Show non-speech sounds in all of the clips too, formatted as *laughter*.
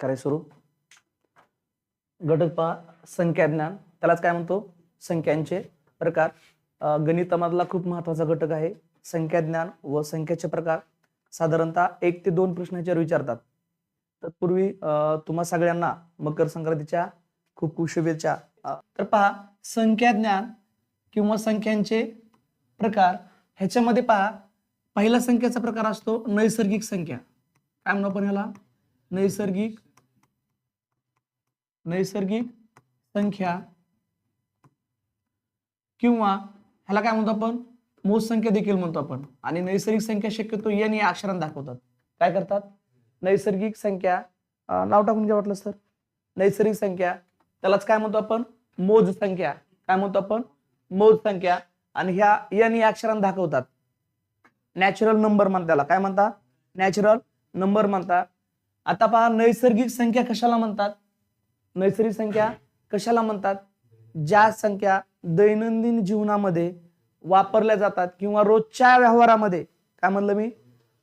कराय सुरू. घटक पहा संख्या ज्ञान. त्यालाच काय म्हणतो? संख्यांचे प्रकार. गणितामधला खूप महत्त्वाचा घटक आहे. संख्या ज्ञान व संख्याचे प्रकार. साधारणतः एक ते दोन प्रश्न याच्यावर विचारतात. तत्पूर्वी तुम्हा सगळ्यांना मकर संक्रांतीच्या खूप खूप शुभेच्छा तर पहा संख्या ज्ञान किंवा संख्यांचे प्रकार ह्याच्यामध्ये पहा पहिला संख्येचा प्रकार असतो नैसर्गिक संख्या. काय म्हणू आपण ह्याला? नैसर्गिक नैसर्गिक संख्या किंवा ह्याला काय म्हणतो आपण? मोज संख्या देखील म्हणतो आपण. आणि नैसर्गिक संख्या शक्यतो एन या अक्षरांना दाखवतात. काय करतात? नैसर्गिक संख्या नाव टाकून घ्या वाटलं सर नैसर्गिक संख्या त्यालाच काय म्हणतो आपण? मोज संख्या. काय म्हणतो आपण? मोज संख्या. आणि ह्या एन या अक्षरांना दाखवतात. नॅचरल नंबर म्हणतात त्याला. काय म्हणतात? नॅचरल नंबर म्हणतात. आता पहा नैसर्गिक संख्या कशाला म्हणतात? नैसर्गिक संख्या कशाला म्हणतात? ज्या संख्या दैनंदिन जीवनामध्ये वापरल्या जातात किंवा रोजच्या व्यवहारामध्ये. काय म्हणलं मी?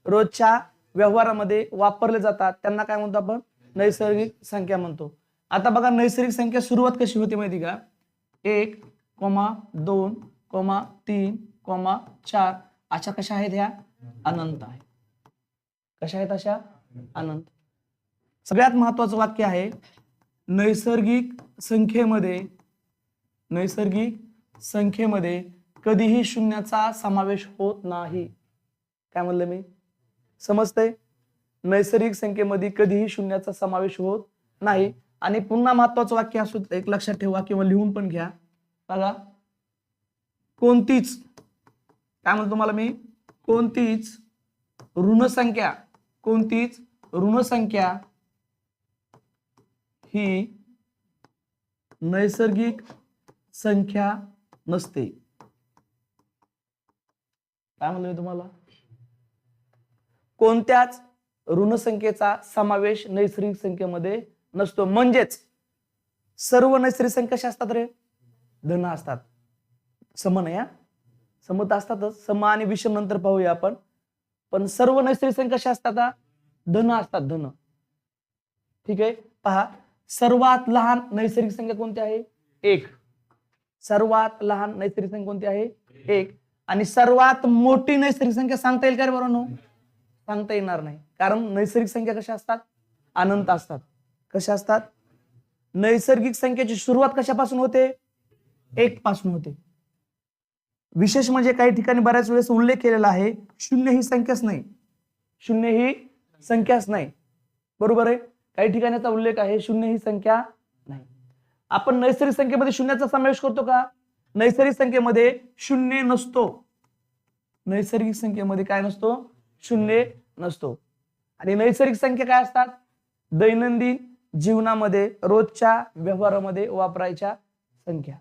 रोजच्या व्यवहारामध्ये वापरले जातात. त्यांना काय म्हणतो आपण? नैसर्गिक संख्या म्हणतो. आता बघा नैसर्गिक संख्या सुरुवात कशी होती माहिती का? एक कोमा दोन कोमा तीन कोमा चार. अशा कशा आहेत ह्या? अनंत आहे कशा आहेत अशा? अनंत. सगळ्यात महत्वाचं वाक्य आहे नैसर्गिक संख्येमध्ये नैसर्गिक संख्येमध्ये कधीही शून्याचा समावेश होत नाही. काय म्हणलं मी? समजतंय? नैसर्गिक संख्येमध्ये कधीही शून्याचा समावेश होत नाही. आणि पुन्हा महत्वाचं वाक्य असू एक लक्षात ठेवा किंवा लिहून पण घ्या. बघा. कोणतीच काय म्हणतो तुम्हाला मी? कोणतीच ऋणसंख्या कोणतीच ऋणसंख्या ही नैसर्गिक संख्या नसते. काय म्हणलं मी तुम्हाला? कोणत्याच ऋणसंख्येचा समावेश नैसर्गिक संख्येमध्ये नसतो. म्हणजेच सर्व नैसर्गिक संख्या कशा असतात रे? धन असतात. सम नाही हा? असतातच. सम आणि विषम नंतर पाहूया आपण. पण सर्व नैसर्गिक संख्या कशा असतात धन असतात धन. ठीक आहे? पहा. सर्वात लहान नैसर्गिक संख्या कोणती आहे? एक. सर्वात लहान नैसर्गिक संख्या कोणती आहे? एक. आणि सर्वात मोठी नैसर्गिक संख्या सांगता येईल का रे बरोबर सांगता येणार नाही. कारण नैसर्गिक संख्या कशा असतात? अनंत असतात. कशा असतात? नैसर्गिक संख्येची सुरुवात कशापासून होते? एक पासून होते. विशेष म्हणजे काही ठिकाणी बऱ्याच वेळेस उल्लेख केलेला आहे शून्य ही संख्याच नाही. शून्य ही संख्याच नाही. बरोबर आहे? काही ठिकाणी याचा उल्लेख आहे शून्य ही संख्या नाही. आपण नैसर्गिक संख्येमध्ये शून्याचा समावेश करतो का? नैसर्गिक संख्येमध्ये शून्य नसतो. नैसर्गिक संख्येमध्ये काय नसतो? शून्य नसतो. आणि नैसर्गिक संख्या काय असतात? दैनंदिन जीवनामध्ये रोजच्या व्यवहारामध्ये वापरायच्या संख्या.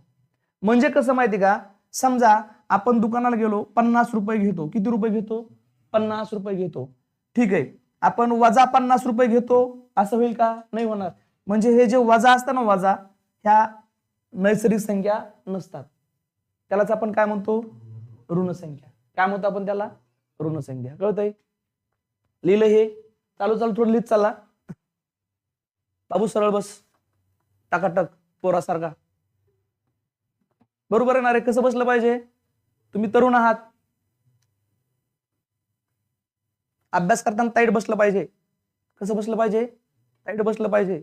म्हणजे कसं माहिती का? समजा आपण दुकानाला गेलो पन्नास रुपये घेतो. किती रुपये घेतो? पन्नास रुपये घेतो. ठीक आहे. आपण वजा पन्नास रुपये घेतो. असं होईल का? नाही होणार. म्हणजे हे जे वजा असतं ना वजा ह्या नैसर्गिक संख्या नसतात. त्यालाच आपण काय म्हणतो? ऋणसंख्या. काय म्हणतो आपण त्याला? ऋणसंख्या. कळतंय? लिहिलं हे. चालू चालू थोडं लिहित चालला. बाबू सरळ बस. टाकाटक पोरासारखा. बरोबर आहे ना रे? कसं बसलं पाहिजे? तुम्ही तरुण आहात. अभ्यास करताना ताईट बसलं पाहिजे. कसं बसलं पाहिजे? साईड बसलं पाहिजे.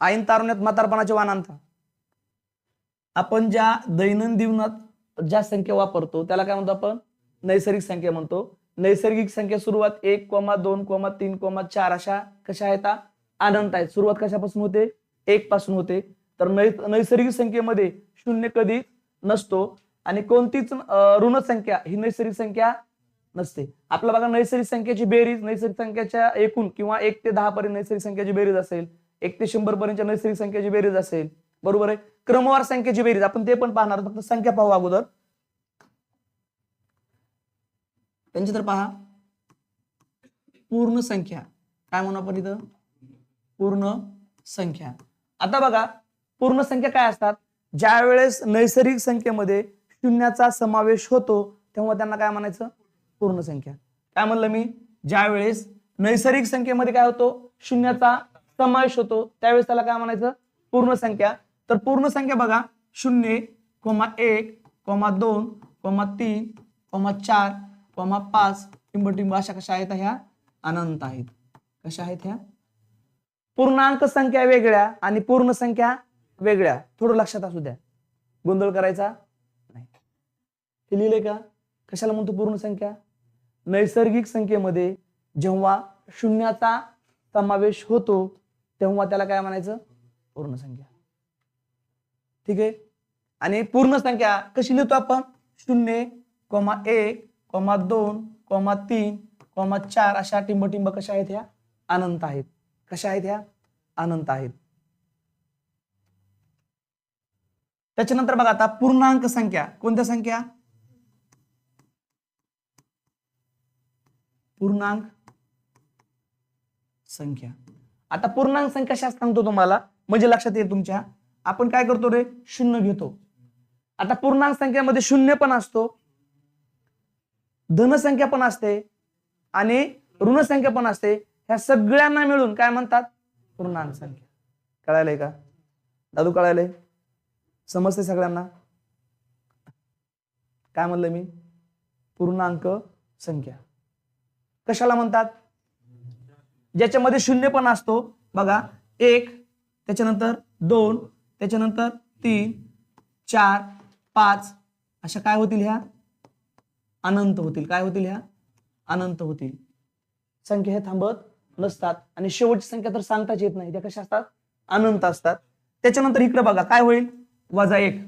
आईन तारुण्यात म्हातारपणाचे वानांता आपण ज्या दैनंदिन जीवनात ज्या संख्या वापरतो त्याला काय म्हणतो आपण? नैसर्गिक संख्या म्हणतो. नैसर्गिक संख्या सुरुवात एक कोमा दोन कोमा तीन कोमा चार अशा कशा आहेत? अनंत आहेत. सुरुवात कशापासून होते? एक पासून होते. तर नैसर्गिक संख्येमध्ये शून्य कधी नसतो. आणि कोणतीच ऋण संख्या ही नैसर्गिक संख्या नसते. आपला बघा नैसर्गिक संख्येची बेरीज नैसर्गिक संख्येच्या एकूण किंवा एक ते दहा पर्यंत नैसर्गिक संख्येची बेरीज असेल एक ते शंभर पर्यंतच्या नैसर्गिक संख्येची बेरीज असेल बरोबर आहे? क्रमवार संख्येची बेरीज आपण ते पण पाहणार फक्त संख्या पाहू अगोदर. त्यांची तर पहा. पूर्ण संख्या. काय म्हणू आपण इथं? पूर्ण संख्या. आता बघा पूर्ण संख्या काय असतात? ज्या वेळेस नैसर्गिक संख्येमध्ये शून्याचा समावेश होतो तेव्हा त्यांना काय म्हणायचं? पूर्ण संख्या. काय म्हणलं मी? ज्या वेळेस नैसर्गिक संख्येमध्ये काय होतो? शून्याचा समावेश होतो. त्यावेळेस त्याला काय म्हणायचं? पूर्ण संख्या. तर पूर्ण संख्या बघा. शून्य कोमा एक कोमा दोन कोमा तीन कोमा चार कोमा पाच टिंब टिंब अशा कशा आहेत ह्या? अनंत आहेत. कशा आहेत ह्या? पूर्णांक संख्या वेगळ्या आणि पूर्ण संख्या वेगळ्या. थोडं लक्षात असू द्या. गोंधळ करायचा नाही. हे लिहिलंय का? कशाला म्हणतो पूर्ण संख्या? नैसर्गिक संख्येमध्ये जेव्हा शून्याचा समावेश होतो तेव्हा त्याला काय म्हणायचं? पूर्ण संख्या. ठीक आहे? आणि पूर्ण संख्या कशी लिहितो आपण? शून्य कोमा एक कोमा दोन कोमा तीन कोमा चार अशा टिंबटिंब कशा आहेत ह्या? अनंत आहेत. कशा आहेत ह्या? अनंत आहेत. त्याच्यानंतर बघा आता पूर्णांक संख्या. कोणत्या संख्या? पूर्णांक संख्या. आता पूर्णांक संख्या शास्त्र सांगतो तुम्हाला. म्हणजे लक्षात येईल तुमच्या. आपण काय करतो रे? शून्य घेतो. आता पूर्णांक संख्येमध्ये शून्य पण असतो. धनसंख्या पण असते. आणि ऋणसंख्या पण असते. ह्या सगळ्यांना मिळून काय म्हणतात? पूर्णांक संख्या. कळायलंय का? दादू कळायलंय समजते सगळ्यांना? काय म्हणलं मी? पूर्णांक संख्या. कशाला म्हणतात? ज्याच्यामध्ये शून्य पण असतो. बघा एक त्याच्यानंतर दोन त्याच्यानंतर तीन चार पाच अशा काय होतील ह्या? अनंत होतील. काय होतील ह्या? अनंत होतील. संख्या हे थांबत नसतात. आणि शेवटची संख्या तर सांगताच येत नाही. त्या कशा असतात? अनंत असतात. त्याच्यानंतर इकडे बघा काय होईल? वजा एक.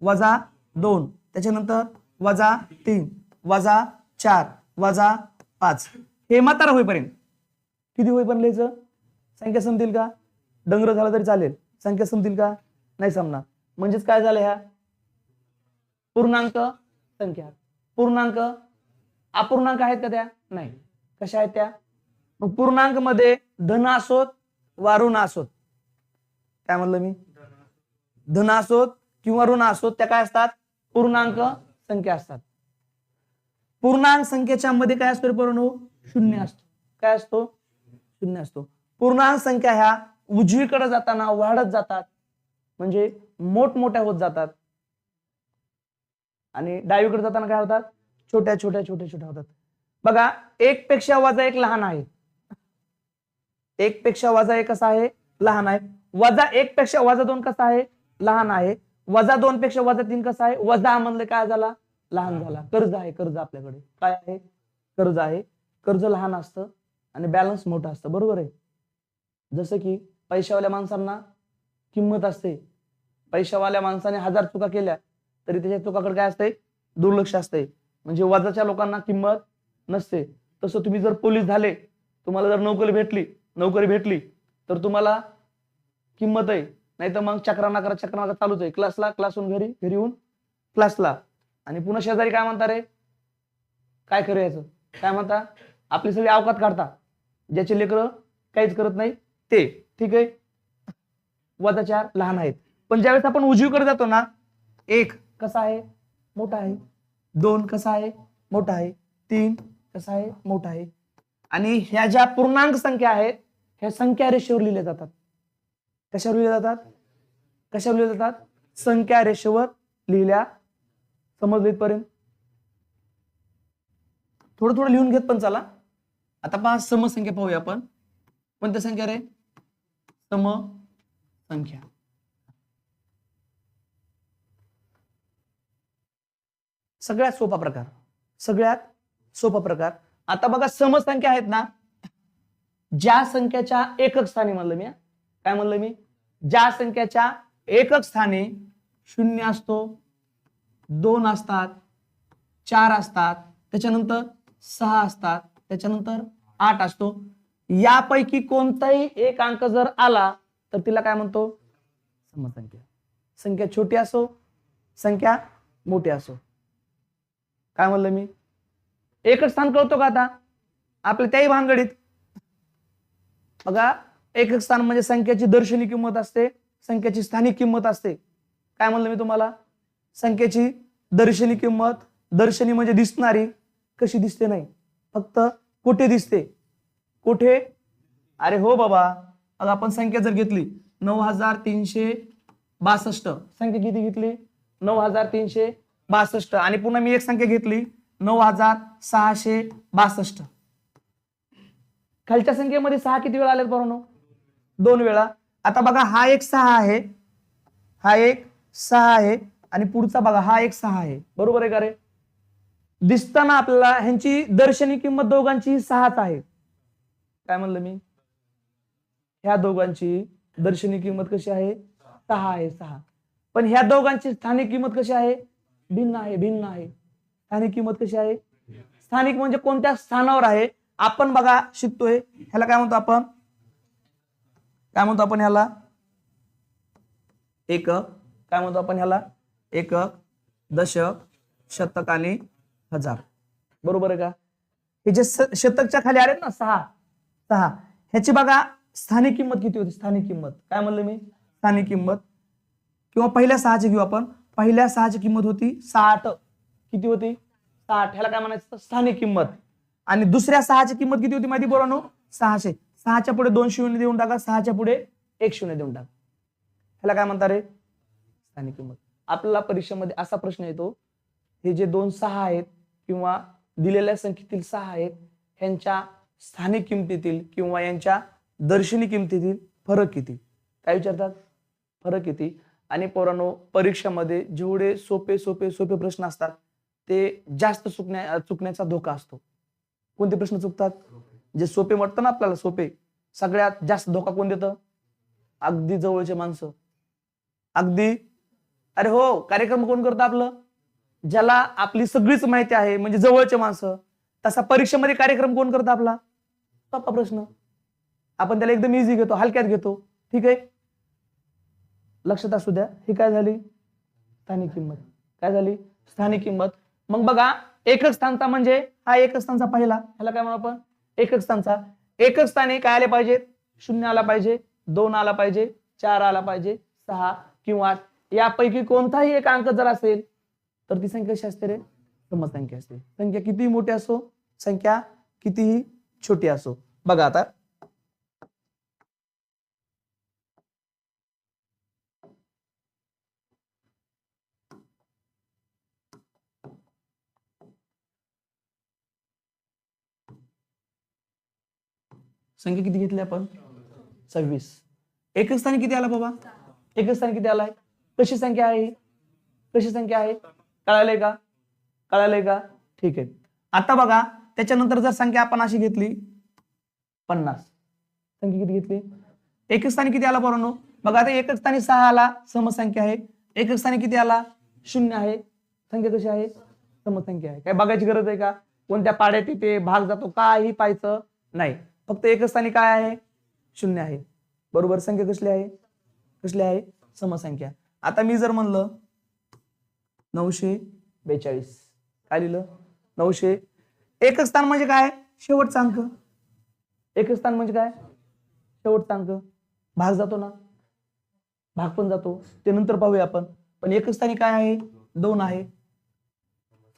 वजा दोन. त्याच्यानंतर वजा तीन. वजा चार. वजा पाच. हे म्हातारा होईपर्यंत. किती होईपर्यंत लिहायचं? संख्या समतील का? डंगर झाला तरी चालेल. संख्या समतील का? नाही समणार म्हणजेच काय झालं ह्या? पूर्णांक संख्या. पूर्णांक अपूर्णांक आहेत का त्या? नाही. कशा आहेत त्या? मग पूर्णांकमध्ये धन असोत वा ऋण असोत काय म्हणलं मी? धन असोत किंवा ऋण असोत त्या काय असतात? पूर्णांक संख्या असतात. पूर्णांक संख्येच्या मध्ये काय असतो रे पोरांनो? शून्य असतो. काय असतो? शून्य असतो. पूर्णांक संख्या ह्या उजवीकडे जाताना वाढत जातात. म्हणजे मोठमोठ्या होत जातात. आणि डावीकडे जाताना काय होतात? छोट्या छोट्या छोट्या छोट्या होतात. बघा एक पेक्षा वजा एक लहान आहे. एक पेक्षा वजा एक कसा आहे? लहान आहे. वजा एक पेक्षा वजा दोन कसा आहे? लहान आहे. वजा दोन पेक्षा वजा तीन कसा आहे? वजा म्हणलं काय झाला? लहान झाला. कर्ज आहे कर्ज आपल्याकडे. काय आहे? कर्ज आहे. कर्ज लहान असतं आणि बॅलन्स मोठं असतं. बरोबर आहे? जसं की पैशावाल्या माणसांना किंमत असते. पैशावाल्या माणसाने हजार चुका केल्या तरी त्याच्या चुकाकडे काय असते दुर्लक्ष असते म्हणजे वजाच्या लोकांना किंमत नसते. तसं तुम्ही जर पोलीस झाले तुम्हाला जर नोकरी भेटली नोकरी भेटली तर तुम्हाला किंमत आहे. नाही तर मग चक्रा नाकरा चक्रा नाकरा चालूच आहे. क्लासला क्लासहून घरी घरी येऊन क्लासला आणि पुन्हा शेजारी काय म्हणता रे? काय खरं याचं? काय म्हणता? आपली सगळी अवकात काढता. ज्याचे लेकरं काहीच करत नाही ते. ठीक आहे? वजा चार लहान आहेत. पण ज्यावेळेस आपण उजवीकडे जातो ना एक कसा आहे? मोठा आहे. दोन कसा आहे? मोठा आहे. तीन कसा आहे? मोठा आहे. आणि ह्या ज्या पूर्णांक संख्या आहेत ह्या संख्या रेषेवर लिहिल्या जातात. कशावर लिहिल्या जातात? कशावर लिहिल्या जातात? संख्या रेषेवर लिहिल्या समजलं इथपर्यंत? थोडं थोडं लिहून घेत पण चला. आता पहा समसंख्या पाहूया आपण. कोणत्या संख्या रे? सम संख्या सगळ्यात सोपा प्रकार. सगळ्यात सोपा प्रकार. आता बघा समसंख्या आहेत ना. ज्या संख्याच्या एकक स्थानी म्हणलं मी काय म्हणलं मी? ज्या संख्याच्या एकक स्थानी शून्य असतो. दोन असतात चार असतात त्याच्यानंतर सहा असतात त्याच्यानंतर आठ असतो. यापैकी कोणताही एक अंक जर आला तर तिला काय म्हणतो? समसंख्या. संख्या छोटी असो संख्या मोठी असो. काय म्हणलं मी? एकच स्थान कळतो का आता? आपल्या त्याही भानगडीत. बघा एक स्थान म्हणजे संख्याची दर्शनी किंमत असते संख्याची स्थानिक किंमत असते. काय म्हणलं मी तुम्हाला? संख्येची दर्शनी किंमत दर्शनी म्हणजे दिसणारी कशी दिसते नाही. फक्त कुठे दिसते? कुठे? अरे हो बाबा. आता आपण संख्या जर घेतली नऊ हजार तीनशे बासष्ट. संख्या किती घेतली? नऊ हजार तीनशे बासष्ट. आणि पुन्हा मी एक संख्या घेतली नऊ हजार सहाशे बासष्ट. खालच्या संख्येमध्ये सहा किती वेळा आले बरोबर दोन वेळा. आता बघा हा एक सहा आहे. हा एक सहा आहे. आणि पुढचा बघा हा एक सहा आहे. बरोबर आहे का रे? दिसताना आपल्याला ह्यांची दर्शनी किंमत दोघांची सहाच आहे. काय म्हणलं मी? ह्या दोघांची दर्शनी किंमत कशी आहे? सहा आहे सहा. पण ह्या दोघांची स्थानिक किंमत कशी आहे? भिन्न आहे भिन्न आहे. स्थानिक किंमत कशी आहे? स्थानिक म्हणजे कोणत्या स्थानावर आहे? आपण बघा शिकतोय. ह्याला काय म्हणतो आपण? काय म्हणतो आपण ह्याला? एक काय म्हणतो आपण ह्याला? एकक दशक शतक आणि हजार. बरोबर आहे का? हे जे शतकच्या खाली आले ना सहा. सहा. ह्याची बघा स्थानिक किंमत किती होती? स्थानिक किंमत. काय म्हणलं मी? स्थानिक किंमत. किंवा पहिल्या सहाची घेऊ आपण. पहिल्या सहाची किंमत होती साठ. किती होती? साठ. ह्याला काय म्हणायचं? स्थानिक किंमत. आणि दुसऱ्या सहाची किंमत किती होती माहिती बोला सहाशे. सहाच्या पुढे दोन शून्य देऊन टाका. सहाच्या पुढे एक शून्य देऊन टाका. ह्याला काय म्हणता रे? स्थानिक किंमत. आपल्याला परीक्षेमध्ये असा प्रश्न येतो हे जे दोन सहा आहेत किंवा दिलेल्या संख्येतील सहा आहेत ह्यांच्या स्थानिक किमतीतील किंवा यांच्या दर्शनी किमतीतील फरक किती? काय विचारतात? फरक किती? आणि पोरांनो परीक्षेमध्ये जेवढे सोपे सोपे सोपे प्रश्न असतात ते जास्त चुकण्या चुकण्याचा धोका असतो. कोणते प्रश्न चुकतात? जे सोपे वाटतं ना आपल्याला सोपे. सगळ्यात जास्त धोका कोण देतं? अगदी जवळचे माणसं. अगदी अरे हो कार्यक्रम कोण करतो आपलं? ज्याला आपली सगळीच माहिती आहे म्हणजे जवळचे माणसं तसा परीक्षेमध्ये कार्यक्रम कोण करतो आपला? सोपा प्रश्न. आपण त्याला एकदम इझी घेतो हलक्यात घेतो. ठीक आहे? लक्षात असू द्या. ही काय झाली? स्थानिक किंमत. काय झाली? स्थानिक किंमत. मग बघा एकक स्थानचा म्हणजे हा एकक स्थानचा पहिला. ह्याला काय म्हणू आपण? एकक स्थानचा. एकक स्थानी काय आले पाहिजे शून्य आला पाहिजे दोन आला पाहिजे चार आला पाहिजे सहा किंवा आठ. यापैकी कोणताही एक अंक जर असेल तर ती संख्या कशी असते रे? समसंख्या असते. संख्या कितीही मोठी असो संख्या कितीही छोटी असो. बघा आता. संख्या किती घेतली आपण? सव्वीस. एकच स्थानी किती आला बाबा? एकच स्थानी किती आलाय? कशी संख्या आहे? कशी संख्या आहे? कळालंय का? कळालंय का? ठीक आहे. आता बघा त्याच्यानंतर जर संख्या आपण अशी घेतली पन्नास. संख्या किती घेतली? एक स्थानी किती आला पोरांनो? बघा आता एकक स्थानी सहा आला समसंख्या आहे. एकक स्थानी किती आला? शून्य आहे. संख्या कशी आहे? समसंख्या आहे. काय बघायची गरज आहे का? कोणत्या पाड्यात तिथे भाग जातो काही पाहायचं नाही. फक्त एकच स्थानी काय आहे? शून्य आहे. बरोबर संख्या कसली आहे? कसली आहे? समसंख्या. आता मी जर म्हणलं नऊशे बेचाळीस. काय लिहिलं? नऊशे. एकच स्थान म्हणजे काय? शेवटचा अंक. एकच स्थान म्हणजे काय? शेवटचा अंक. भाग जातो ना? भाग पण जातो. ते नंतर पाहूया आपण. पण एकच स्थानी काय आहे? दोन आहे.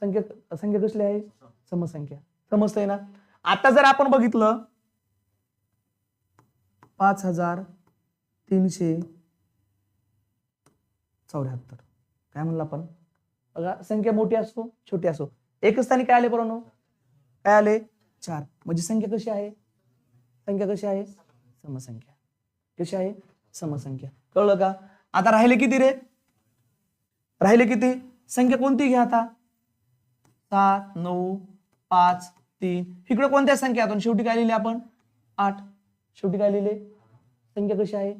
संख्या संख्या कसली आहे? समसंख्या. समजतंय ना? आता जर आपण बघितलं पाच हजार तीनशे चौऱ्याहत्तर. काय म्हणलं आपण? बघा संख्या मोठी असो छोटी असो. एकच स्थानी काय आले बरोबर काय आले? चार. म्हणजे संख्या कशी आहे? संख्या कशी आहे? समसंख्या. कशी आहे? समसंख्या. कळलं का? आता राहिले किती रे? राहिले किती? संख्या कोणती घ्या आता? सात नऊ पाच तीन. इकडे कोणत्या संख्या आहेत? शेवटी काय लिहिले आपण? आठ. शेवटी काय लिहिले? संख्या कशी आहे?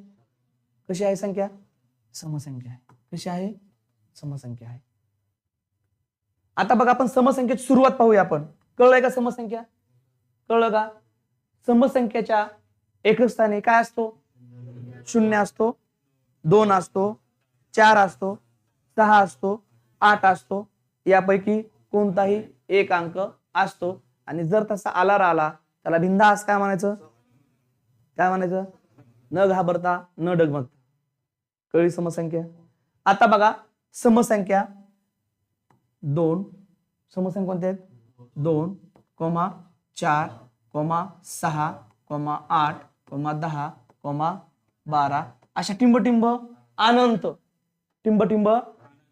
कशी आहे संख्या? समसंख्या आहे. कशी आहे? समसंख्या आहे. आता बघा आपण समसंख्येची सुरुवात पाहूया आपण. कळलंय का समसंख्या? कळलं का? समसंख्याच्या एकक स्थानी काय असतो? शून्य असतो दोन असतो चार असतो सहा असतो आठ असतो. यापैकी कोणताही एक अंक असतो. आणि जर तसा आला राहिला त्याला बिंदास काय म्हणायचं? काय म्हणायचं? न घाबरता न डगमगता. कळली समसंख्या? आता बघा समसंख्या दोन समसंख्या कोणत्या आहेत? दोन कोमा चार कोमा सहा कोमा आठ कोमा दहा कोमा बारा. अशा टिंब टिंब अनंत. टिंब टिंब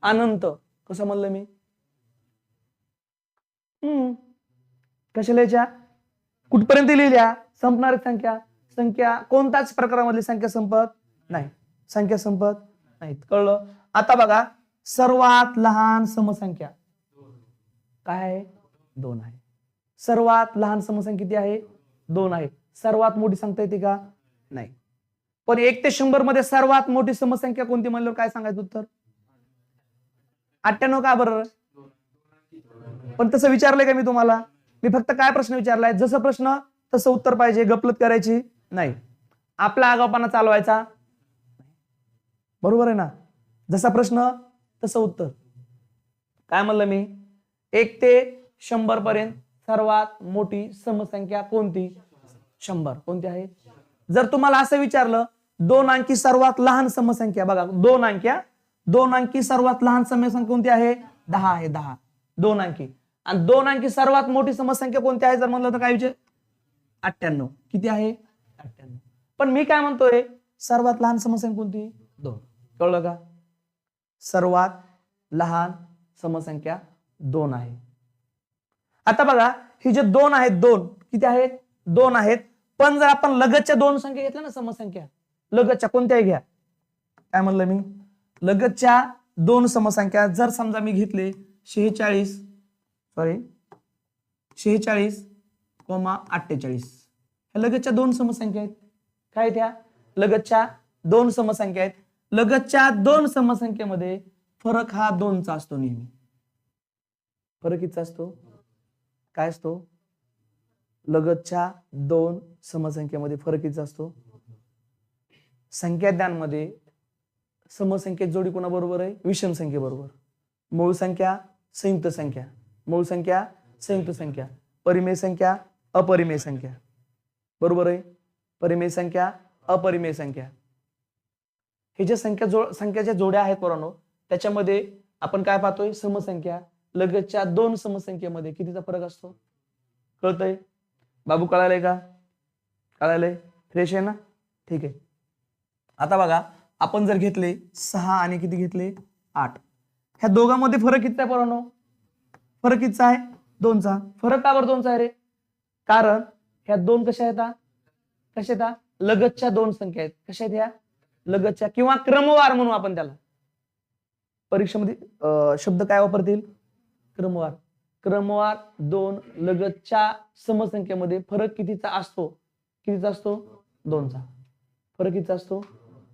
अनंत. कसं म्हणलं मी? हम्म. कशा लिहायच्या? कुठपर्यंत लिहिल्या? संपणारी संख्या. संख्या कोणत्याच प्रकारामधली संख्या संपत नाही. संख्या संपत नाहीत. कळलं? आता बघा सर्वात लहान समसंख्या. काय? आहे दोन आहे. सर्वात लहान समसंख्या किती आहे? दोन आहे. सर्वात मोठी सांगता येते का? नाही. पण एक ते शंभरमध्ये सर्वात मोठी समसंख्या कोणती म्हणल्यावर काय सांगायचं उत्तर? अठ्ठ्याण्णव का बरं? पण तसं विचारलंय का मी तुम्हाला? मी फक्त काय प्रश्न विचारलाय? जसं प्रश्न तसं उत्तर पाहिजे. गपलत करायची? नाही. आपला आगावपणा चालवायचा? बरोबर आहे ना? जसा प्रश्न तसं उत्तर. काय म्हणलं मी? एक ते शंभर पर्यंत सर्वात मोठी समसंख्या कोणती? शंभर. कोणती आहे? जर तुम्हाला असं विचारलं दोन अंकी सर्वात लहान समसंख्या बघा दोन अंक्या दोन अंकी सर्वात लहान समसंख्या कोणती आहे? दहा आहे दहा. दोन अंकी. आणि दोन अंकी सर्वात मोठी समसंख्या कोणती आहे? जर म्हणलं तर काय विचार? अठ्ठ्याण्णव. किती आहे? अठ्ठ्याण्णव. पण मी काय म्हणतोय? सर्वात लहान समसंख्या कोणती? दोन. कळलं का? सर्वात लहान समसंख्या दोन आहे. आता बघा ही जे दोन आहेत दोन किती आहेत? दोन आहेत. पण जर आपण लगतच्या दोन संख्या घेतल्या ना समसंख्या लगतच्या कोणत्याही घ्या. काय म्हणलं मी? लगतच्या दोन समसंख्या जर समजा मी घेतले शेहेचाळीस सॉरी शेहेचाळीस कोमा अठ्ठेचाळीस. ह्या लगतच्या दोन समसंख्या आहेत. काय त्या लगतच्या दोन समसंख्या आहेत. लगतच्या दोन समसंख्येमध्ये फरक हा दोनचा असतो नेहमी. फरक कितीचा असतो? काय असतो? लगतच्या दोन समसंख्येमध्ये फरक कितीचा असतो? संख्याज्ञानमध्ये समसंख्येत जोडी कोणाबरोबर आहे? विषम संख्येबरोबर मूळ संख्या संयुक्त संख्या. मूळ संख्या संयुक्त संख्या. परिमेय संख्या अपरिमेय संख्या. बरोबर आहे? परिमेय संख्या अपरिमेय संख्या. हे जे संख्या जो संख्याच्या जोड्या आहेत पोरांनो त्याच्यामध्ये आपण काय पाहतोय? समसंख्या. लगतच्या दोन समसंख्येमध्ये कितीचा फरक असतो? कळतंय? बाबू कळालंय का? कळालंय? फ्रेश आहे ना? ठीक आहे. आता बघा आपण जर घेतले सहा आणि किती घेतले? आठ. ह्या दोघांमध्ये फरक किती आहे पोरांनो? फरक कितीचा आहे? दोनचा. फरक का बरं दोनचा आहे रे? कारण ह्या दोन कशा आहेत कशा येतात लगतच्या दोन संख्या आहेत. कशा आहेत ह्या? लगतच्या किंवा क्रमवार म्हणू आपण त्याला. परीक्षेमध्ये शब्द काय वापरतील? क्रमवार. क्रमवार दोन लगतच्या समसंख्येमध्ये फरक कितीचा असतो? कितीचा असतो? दोनचा. फरक कितीचा असतो?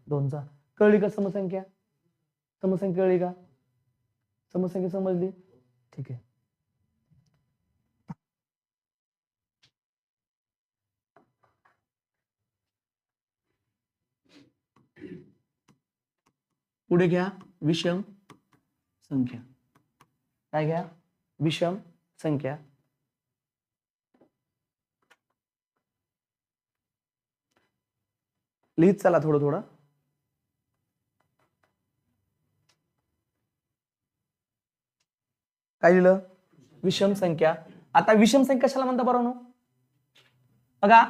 दोनचा. कळली का समसंख्या? समसंख्या कळली का? समसंख्या समजली? ठीक आहे. पुढे घ्या. विषम संख्या. काय घ्या? विषम संख्या. लिहित चला थोडं थोडं. काय लिहिलं? विषम संख्या. आता विषम संख्या कशाला म्हणता बरोबर बघा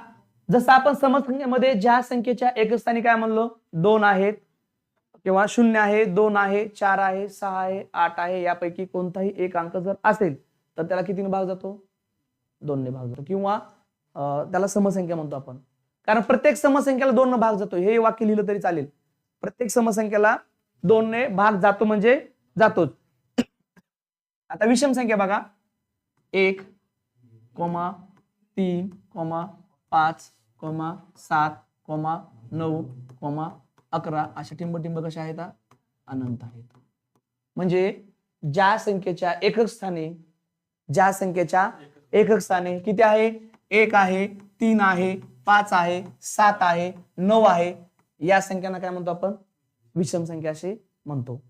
जसं आपण समसंख्येमध्ये ज्या संख्येच्या एकस्थानी काय म्हणलो? दोन आहेत. किंवा शून्य आहे दोन आहे चार आहे सहा आहे आठ आहे यापैकी कोणताही एक अंक जर असेल तर त्याला कितीने भाग जातो? दोनने भाग जातो. किंवा त्याला समसंख्या म्हणतो आपण. कारण प्रत्येक समसंख्याला दोन भाग जातो. हे वाक्य लिहिलं तरी चालेल. प्रत्येक समसंख्याला दोनने भाग जातो म्हणजे जातोच. आता विषम संख्या बघा. एक कोमा तीन कोमा पाच कोमा सात कोमा नऊ कोमा अकरा अशा टिंब कशा आहेत? अनंत आहेत. म्हणजे ज्या संख्येच्या एकक स्थानी ज्या संख्येच्या एकक स्थानी किती आहे? एक आहे तीन आहे पाच आहे सात आहे नऊ आहे. या संख्यांना काय म्हणतो आपण? विषम संख्या असे म्हणतो.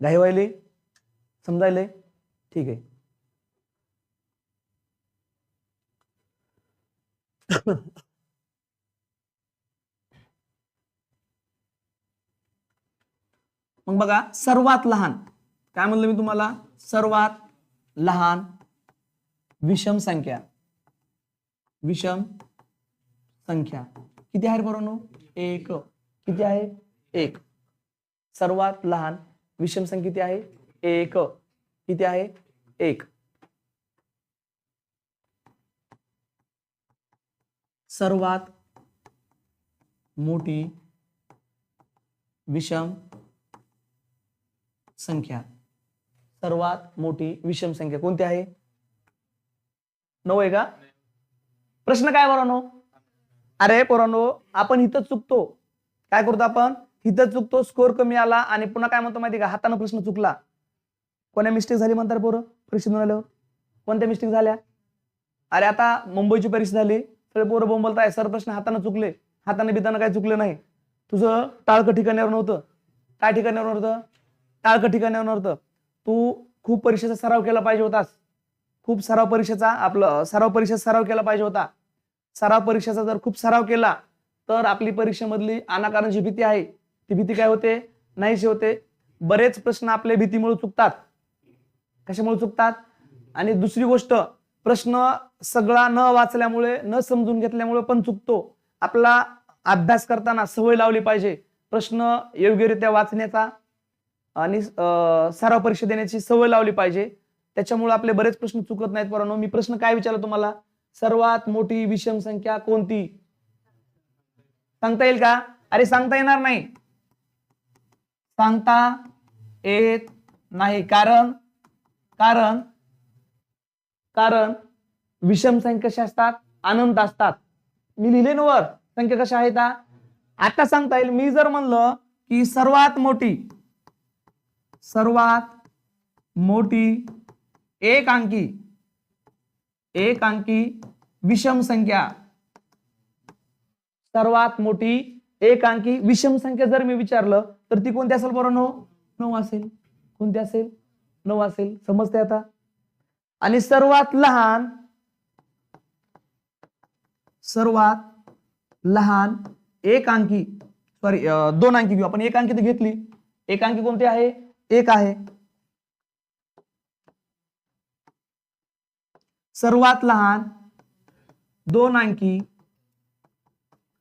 घाई व्हायले? समजायले? ठीक आहे. *laughs* मग बघा सर्वात लहान. काय म्हणलं मी तुम्हाला? सर्वात लहान विषम संख्या. विषम संख्या. किती आहे बरोबर एक. किती आहे? एक. सर्वात लहान विषम संख्या किती आहे? एक. किती आहे? एक. सर्वात मोठी विषम संख्या. सर्वात मोठी विषम संख्या कोणती आहे? नऊ आहे का? प्रश्न काय पोरांनो? अरे पोरांनो आपण इथं चुकतो. काय करतो आपण? इथं चुकतो स्कोर कमी आला आणि पुन्हा काय म्हणतो माहिती का? हाताने प्रश्न चुकला. कोण्या मिस्टेक झाली म्हणतात पोरं? परीक्षेतून आल्यावर कोणत्या मिस्टेक झाल्या? अरे आता मुंबईची परीक्षा झाली. सगळे पोरं बोंबलताय सर प्रश्न हाताने चुकले. हाताने बिताने काय चुकले नाही. तुझं टाळकं ठिकाण्यावर नव्हतं. काय ठिकाणावर नव्हतं? टाळकं ठिकाणावर नव्हतं. तू खूप परीक्षेचा सराव केला पाहिजे होतास. खूप सराव परीक्षेचा आपलं सराव परीक्षेचा सराव केला पाहिजे होता. सराव परीक्षेचा जर खूप सराव केला तर आपली परीक्षेमधली अनाकारांची भीती आहे. ती भीती काय होते? नाहीशी होते. बरेच प्रश्न आपल्या भीतीमुळे चुकतात. कशामुळे चुकतात? आणि दुसरी गोष्ट प्रश्न सगळा न वाचल्यामुळे न समजून घेतल्यामुळे पण चुकतो. आपला अभ्यास करताना सवय लावली पाहिजे. प्रश्न योग्यरित्या वाचण्याचा आणि सराव परीक्षा देण्याची सवय लावली पाहिजे. त्याच्यामुळे आपले बरेच प्रश्न चुकत नाहीत परंतु मी प्रश्न काय विचारला तुम्हाला? सर्वात मोठी विषम संख्या कोणती? सांगता येईल का? अरे सांगता येणार नाही. सांगता येत नाही. कारण कारण कारण विषम संख्या कशा असतात? अनंत असतात. मी लिहिले ना वर. संख्या कशा आहेत? आता सांगता येईल. मी जर म्हणलं की सर्वात मोठी सर्वात मोठी एक अंकी एक अंकी विषम संख्या. सर्वात मोठी एक अंकी विषम संख्या जर मी विचारलं तर ती कोणती असेल बरं? नऊ. नऊ असेल. कोणती असेल? नऊ असेल. समजते आता? आणि सर्वात लहान सर्वात लहान एक अंकी सॉरी दोन अंकी घेऊ. आपण एक अंकी तर घेतली. एक अंकी कोणती आहे? एक आहे. सर्वात लहान दोन अंकी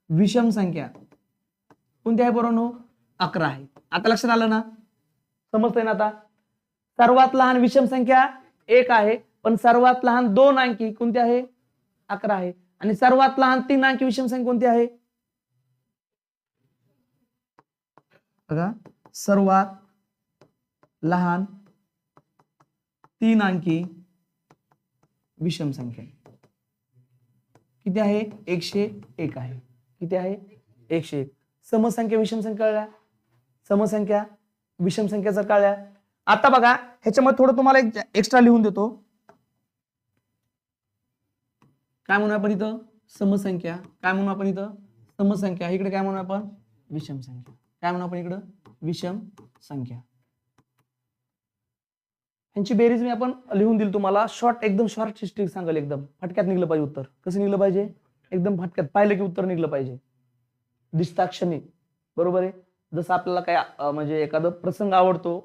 विषम संख्या. कोणती आहे बरोबर अकरा आहे. आता लक्षात आलं ना? समजतंय ना आता? सर्वात लहान विषम संख्या एक आहे. पण सर्वात लहान दोन अंकी कोणती आहे? अकरा आहे. आणि सर्वात लहान तीन अंकी विषम संख्या कोणती आहे? बघा. सर्वात लहान तीन अंकी विषम संख्या. किती आहे? एकशे एक आहे. किती आहे? एकशे एक. समसंख्या विषम संख्या कळल्या? समसंख्या विषम संख्याचा कळल्या. आता बघा ह्याच्यामध्ये थोडं तुम्हाला एक एक्स्ट्रा लिहून देतो. काय म्हणू आपण इथं? समसंख्या. काय म्हणू आपण इथं? समसंख्या. इकडे काय म्हणू आपण? विषम संख्या. काय म्हणू आपण इकडं? विषम संख्या. ह्यांची बेरीज मी आपण लिहून दिली तुम्हाला. शॉर्ट एकदम शॉर्ट हिस्ट्री सांगाल एकदम. फटक्यात निघलं पाहिजे उत्तर. कसं निघलं पाहिजे? एकदम फटक्यात. पाहिलं की उत्तर निघलं पाहिजे. दिसताक्षणी बरोबर आहे? जसं आपल्याला काय म्हणजे एखादं प्रसंग आवडतो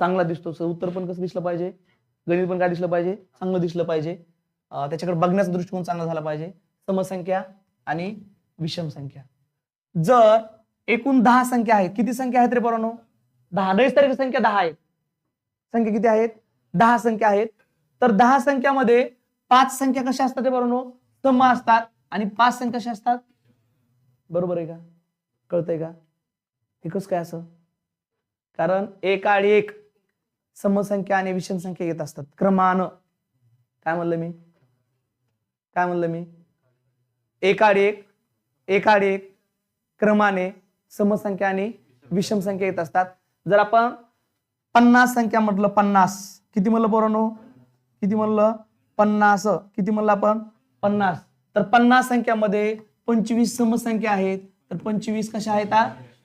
चांगला दिसतो उत्तर पण कसं दिसलं पाहिजे? गणित पण काय दिसलं पाहिजे? चांगलं दिसलं पाहिजे. त्याच्याकडे बघण्याचा दृष्टिकोन चांगला झाला पाहिजे. समसंख्या आणि विषम संख्या. जर एकूण दहा संख्या आहेत किती संख्या आहेत रे बरोनो दहा. नैसर्गिक संख्या दहा आहेत संख्या किती आहेत? दहा संख्या आहेत. तर दहा संख्यामध्ये पाच संख्या कशा असतात ते बरोबर सम असतात आणि पाच संख्या कशा असतात? बरोबर आहे का? कळतंय का? हे कसं काय असं? कारण एक आणि एक समसंख्या आणि विषम संख्या येत असतात. क्रमानं. काय म्हणलं मी? काय म्हणलं मी? एकाड एक एकाड एक क्रमाने समसंख्या आणि विषम संख्या येत असतात. जर आपण पन्नास संख्या म्हटलं पन्नास. किती म्हणलं पोरांनो? किती म्हणलं? पन्नास. किती म्हणलं आपण? पन्नास. तर पन्नास संख्यामध्ये पंचवीस समसंख्या आहेत. तर पंचवीस कशा आहेत?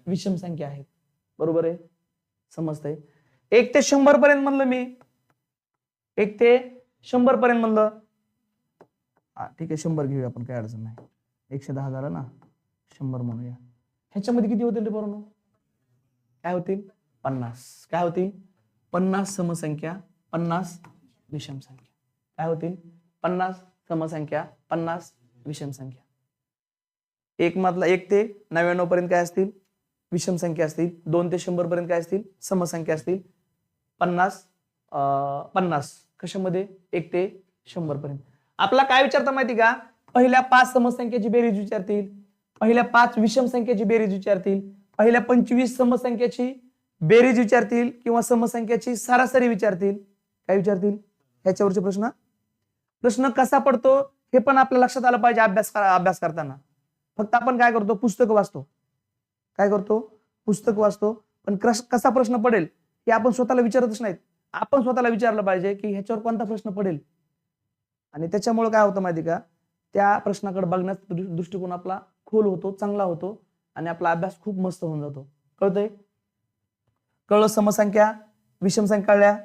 विषम संख्या आहेत. बरोबर आहे? समजतंय? एक ते शंभर पर्यंत म्हणलं मी. एक ते शंभर पर्यंत म्हणलं. हा ठीक आहे शंभर घेऊया आपण काय अडचण नाही. एकशे दहा झालं ना शंभर म्हणूया. ह्याच्यामध्ये किती होतील रे बरोबर काय होतील? पन्नास. काय होती पन्नास समसंख्या पन्नास विषम संख्या. काय होतील? पन्नास समसंख्या पन्नास विषम संख्या. एक मधला एक ते नव्याण्णव पर्यंत काय असतील? विषम संख्या असतील. दोन ते शंभर पर्यंत काय असतील? समसंख्या असतील. पन्नास पन्नास. कशामध्ये? एक ते शंभर पर्यंत. आपला काय विचारता माहिती का? पहिल्या पाच समसंख्येची बेरीज विचारतील. पहिल्या पाच विषम संख्येची बेरीज विचारतील. पहिल्या पंचवीस समसंख्येची बेरीज विचारतील किंवा समसंख्येची सरासरी विचारतील. काय विचारतील? ह्याच्यावरचे प्रश्न. प्रश्न कसा पडतो? हे पण आपल्या लक्षात आलं पाहिजे अभ्यास करा- अभ्यास करताना. फक्त आपण काय करतो? पुस्तक वाचतो. काय करतो? पुस्तक वाचतो. पण कसा प्रश्न पडेल? हे आपण स्वतःला विचारतच नाहीत. आपण स्वतःला विचारलं पाहिजे की ह्याच्यावर कोणता प्रश्न पडेल? आणि त्याच्यामुळे काय होतं माहिती का? त्या प्रश्नाकडे बघण्याचा दृष्टिकोन आपला खोल होतो चांगला होतो आणि आपला अभ्यास खूप मस्त होऊन जातो. कळतंय? कळलं समसंख्या विषम संख्या कळल्या